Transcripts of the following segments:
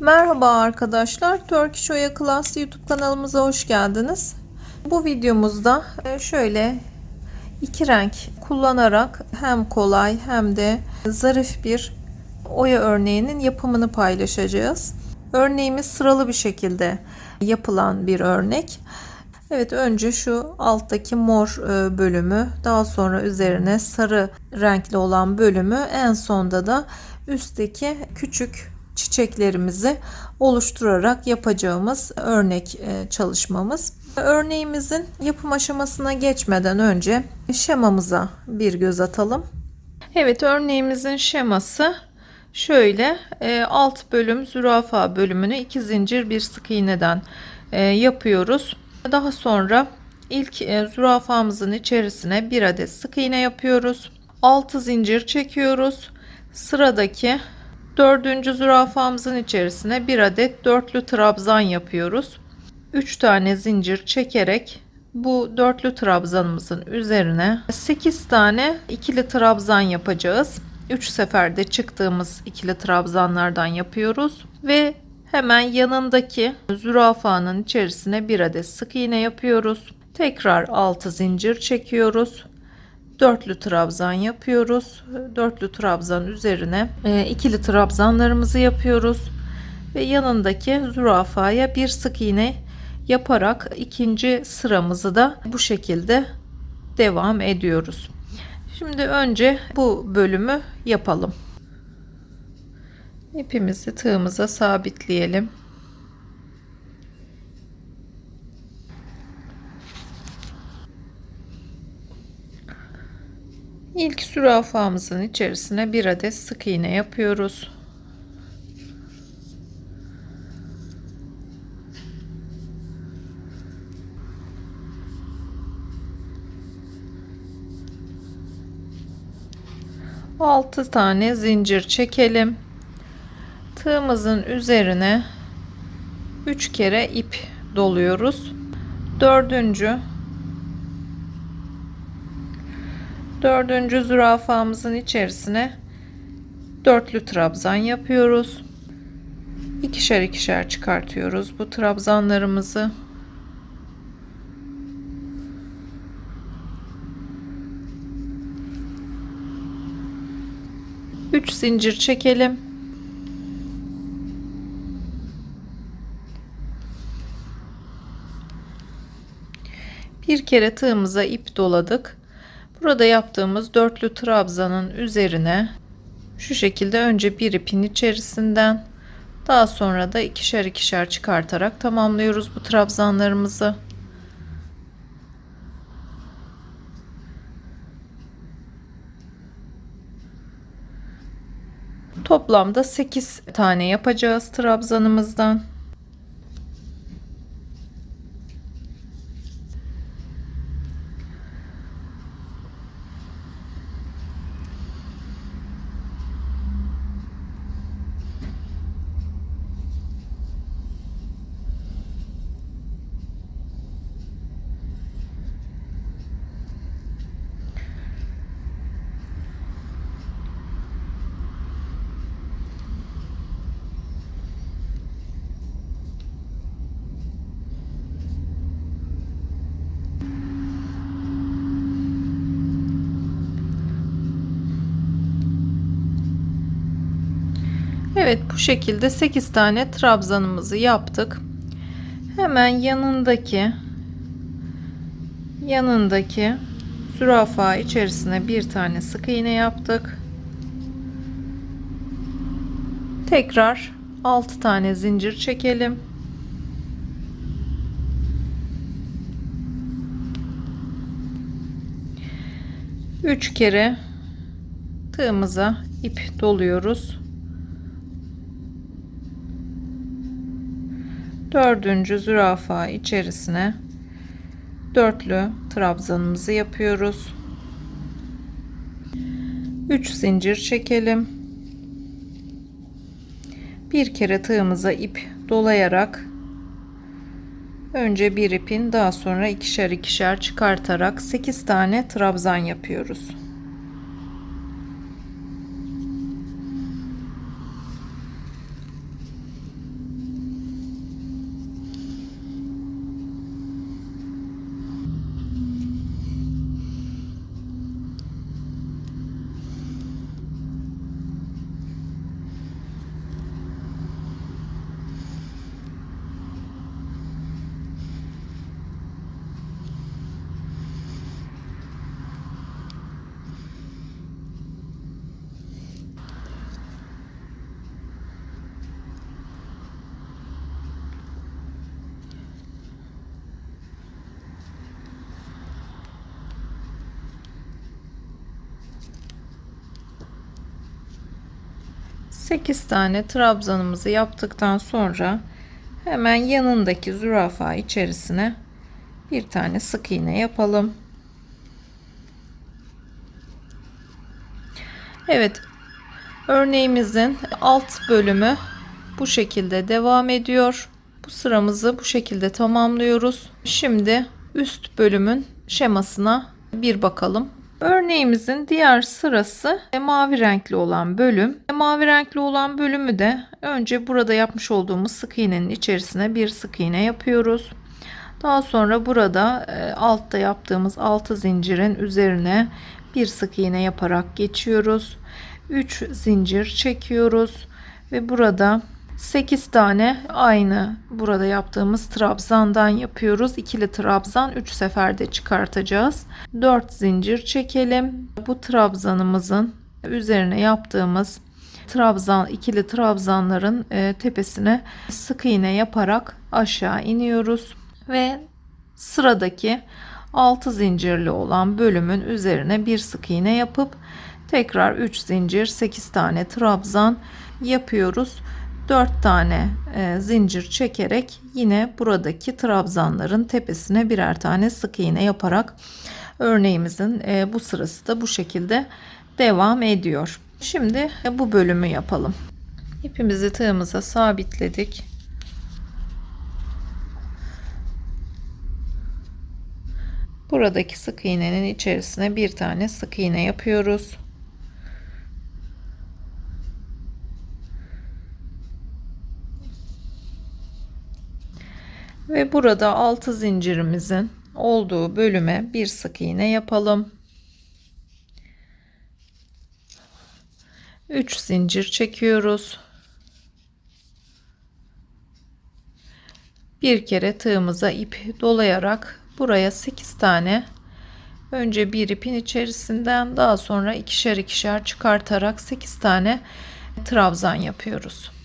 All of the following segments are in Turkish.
Merhaba arkadaşlar. Turkish Oya Class YouTube kanalımıza hoş geldiniz. Bu videomuzda e, şöyle iki renk kullanarak hem kolay hem de zarif bir oya örneğinin yapımını paylaşacağız. Örneğimiz sıralı bir şekilde yapılan bir örnek. Evet önce şu alttaki mor e, bölümü daha sonra üzerine sarı renkli olan bölümü en sonda da üstteki küçük çiçeklerimizi oluşturarak yapacağımız örnek e, çalışmamız. Örneğimizin yapım aşamasına geçmeden önce şemamıza bir göz atalım. Evet örneğimizin şeması şöyle e, alt bölüm zürafa bölümünü iki zincir bir sık iğneden e, yapıyoruz. Daha sonra ilk zürafamızın içerisine bir adet sık iğne yapıyoruz. 6 zincir çekiyoruz. Sıradaki dördüncü zürafamızın içerisine bir adet dörtlü trabzan yapıyoruz. 3 tane zincir çekerek bu dörtlü trabzanımızın üzerine 8 tane ikili trabzan yapacağız. 3 seferde çıktığımız ikili trabzanlardan yapıyoruz ve hemen yanındaki zürafanın içerisine bir adet sık iğne yapıyoruz. Tekrar 6 zincir çekiyoruz. Dörtlü trabzan yapıyoruz. Dörtlü trabzan üzerine e, ikili trabzanlarımızı yapıyoruz ve yanındaki zürafaya bir sık iğne yaparak ikinci sıramızı da bu şekilde devam ediyoruz. Şimdi önce bu bölümü yapalım. İpimizi tığımıza sabitleyelim. İlk zürafamızın içerisine bir adet sık iğne yapıyoruz. Altı tane zincir çekelim. Tığımızın üzerine 3 kere ip doluyoruz. Dördüncü Dördüncü zürafamızın içerisine dörtlü trabzan yapıyoruz. İkişer ikişer çıkartıyoruz bu trabzanlarımızı. Üç zincir çekelim. Bir kere tığımıza ip doladık. Burada yaptığımız dörtlü trabzanın üzerine şu şekilde önce bir ipin içerisinden daha sonra da ikişer ikişer çıkartarak tamamlıyoruz bu trabzanlarımızı. Toplamda 8 tane yapacağız trabzanımızdan. Evet bu şekilde 8 tane trabzanımızı yaptık. Hemen yanındaki yanındaki zürafa içerisine bir tane sık iğne yaptık. Tekrar 6 tane zincir çekelim. Üç kere tığımıza ip doluyoruz. Dördüncü zürafa içerisine dörtlü trabzanımızı yapıyoruz. 3 zincir çekelim. Bir kere tığımıza ip dolayarak önce bir ipin daha sonra ikişer ikişer çıkartarak 8 tane trabzan yapıyoruz. 8 tane trabzanımızı yaptıktan sonra hemen yanındaki zürafa içerisine bir tane sık iğne yapalım. Evet. Örneğimizin alt bölümü bu şekilde devam ediyor. Bu sıramızı bu şekilde tamamlıyoruz. Şimdi üst bölümün şemasına bir bakalım. Örneğimizin diğer sırası mavi renkli olan bölüm. Mavi renkli olan bölümü de önce burada yapmış olduğumuz sık iğnenin içerisine bir sık iğne yapıyoruz. Daha sonra burada e, altta yaptığımız 6 zincirin üzerine bir sık iğne yaparak geçiyoruz. 3 zincir çekiyoruz ve burada 8 tane aynı burada yaptığımız trabzandan yapıyoruz. İkili trabzan 3 seferde çıkartacağız. 4 zincir çekelim. Bu trabzanımızın üzerine yaptığımız trabzan ikili trabzanların e, tepesine sık iğne yaparak aşağı iniyoruz ve sıradaki 6 zincirli olan bölümün üzerine bir sık iğne yapıp tekrar 3 zincir 8 tane trabzan yapıyoruz. 4 tane e, zincir çekerek yine buradaki trabzanların tepesine birer tane sık iğne yaparak örneğimizin e, bu sırası da bu şekilde devam ediyor. Şimdi e, bu bölümü yapalım. İpimizi tığımıza sabitledik. Buradaki sık iğnenin içerisine bir tane sık iğne yapıyoruz. Ve burada 6 zincirimizin olduğu bölüme bir sık iğne yapalım. 3 zincir çekiyoruz. Bir kere tığımıza ip dolayarak buraya 8 tane önce bir ipin içerisinden daha sonra ikişer ikişer çıkartarak 8 tane trabzan yapıyoruz.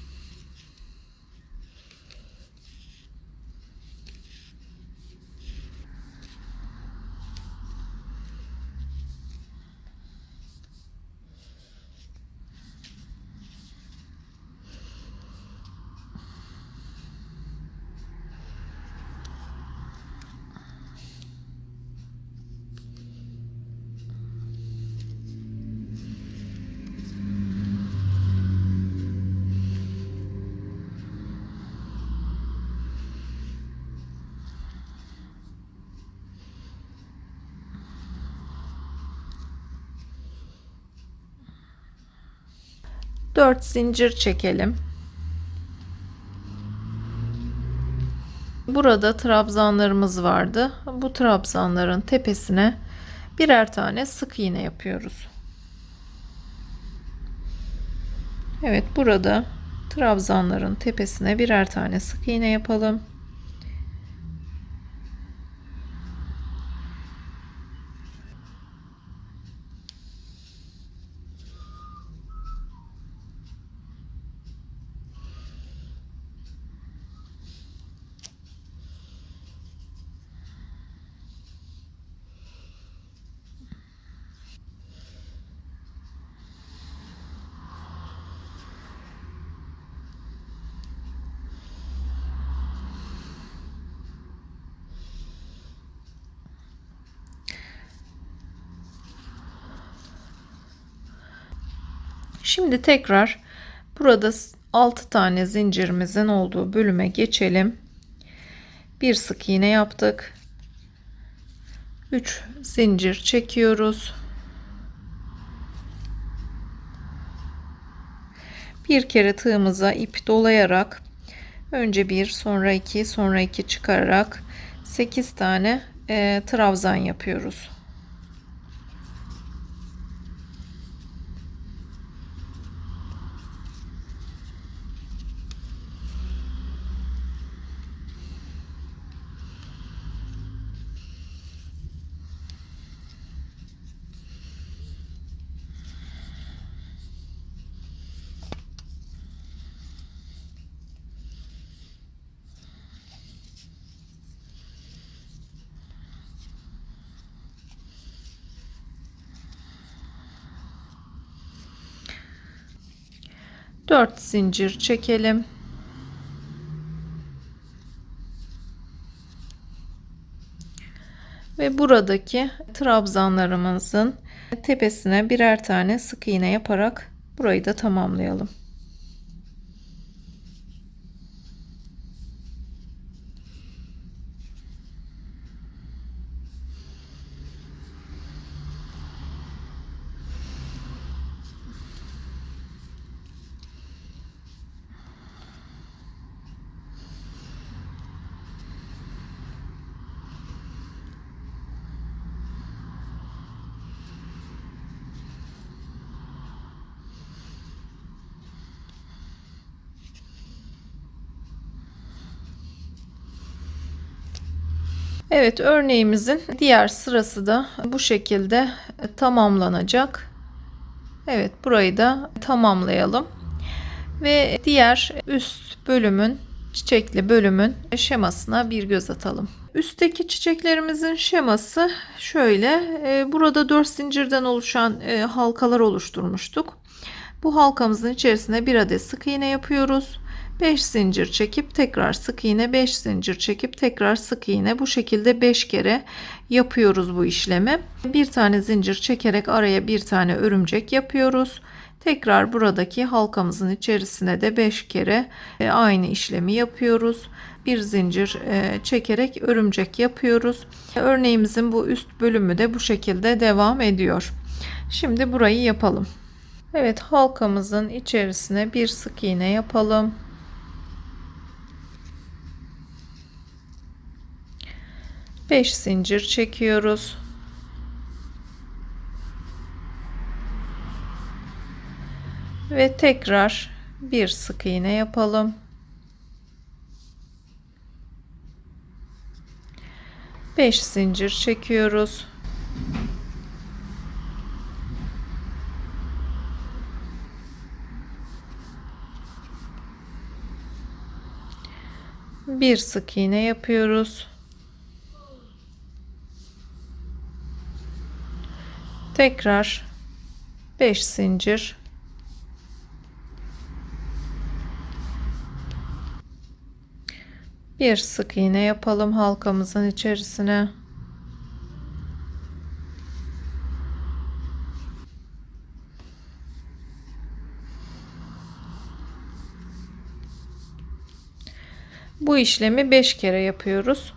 Dört zincir çekelim. Burada trabzanlarımız vardı. Bu trabzanların tepesine birer tane sık iğne yapıyoruz. Evet burada trabzanların tepesine birer tane sık iğne yapalım. Şimdi tekrar burada 6 tane zincirimizin olduğu bölüme geçelim. Bir sık iğne yaptık. 3 zincir çekiyoruz. Bir kere tığımıza ip dolayarak önce bir sonra iki sonra iki çıkararak 8 tane e, trabzan yapıyoruz. 4 zincir çekelim. Ve buradaki trabzanlarımızın tepesine birer tane sık iğne yaparak burayı da tamamlayalım. Evet örneğimizin diğer sırası da bu şekilde tamamlanacak. Evet burayı da tamamlayalım. Ve diğer üst bölümün çiçekli bölümün şemasına bir göz atalım. Üstteki çiçeklerimizin şeması şöyle. e, Burada 4 zincirden oluşan e, halkalar oluşturmuştuk. Bu halkamızın içerisine bir adet sık iğne yapıyoruz. 5 zincir çekip tekrar sık iğne 5 zincir çekip tekrar sık iğne bu şekilde 5 kere yapıyoruz bu işlemi. Bir tane zincir çekerek araya bir tane örümcek yapıyoruz. Tekrar buradaki halkamızın içerisine de 5 kere e, aynı işlemi yapıyoruz. Bir zincir e, çekerek örümcek yapıyoruz. Örneğimizin bu üst bölümü de bu şekilde devam ediyor. Şimdi burayı yapalım. Evet halkamızın içerisine bir sık iğne yapalım. Beş zincir çekiyoruz. Ve tekrar bir sık iğne yapalım. Beş zincir çekiyoruz. bir sık iğne yapıyoruz. Tekrar 5 zincir. Bir sık iğne yapalım halkamızın içerisine. Bu işlemi 5 kere yapıyoruz.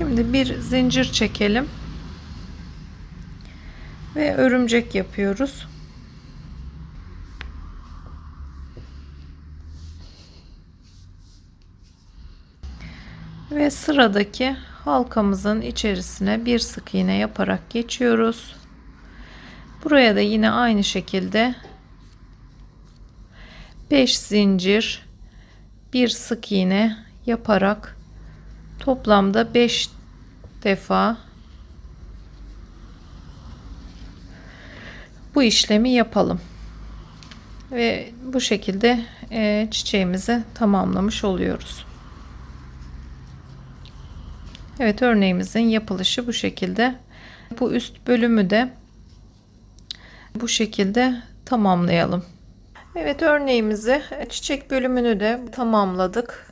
Şimdi bir zincir çekelim. Ve örümcek yapıyoruz. Ve sıradaki halkamızın içerisine bir sık iğne yaparak geçiyoruz. Buraya da yine aynı şekilde 5 zincir bir sık iğne yaparak toplamda 5 defa bu işlemi yapalım. Ve bu şekilde e, çiçeğimizi tamamlamış oluyoruz. Evet örneğimizin yapılışı bu şekilde. Bu üst bölümü de bu şekilde tamamlayalım. Evet örneğimizi çiçek bölümünü de tamamladık.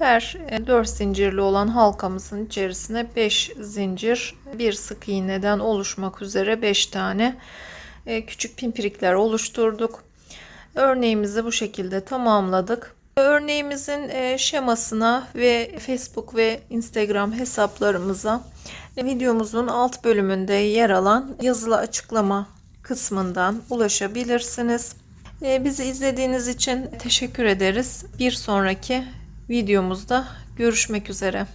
Her 4 zincirli olan halkamızın içerisine 5 zincir bir sık iğneden oluşmak üzere 5 tane e, küçük pimpirikler oluşturduk. Örneğimizi bu şekilde tamamladık. Örneğimizin e, şemasına ve Facebook ve Instagram hesaplarımıza videomuzun alt bölümünde yer alan yazılı açıklama kısmından ulaşabilirsiniz. E, bizi izlediğiniz için teşekkür ederiz. Bir sonraki videomuzda görüşmek üzere.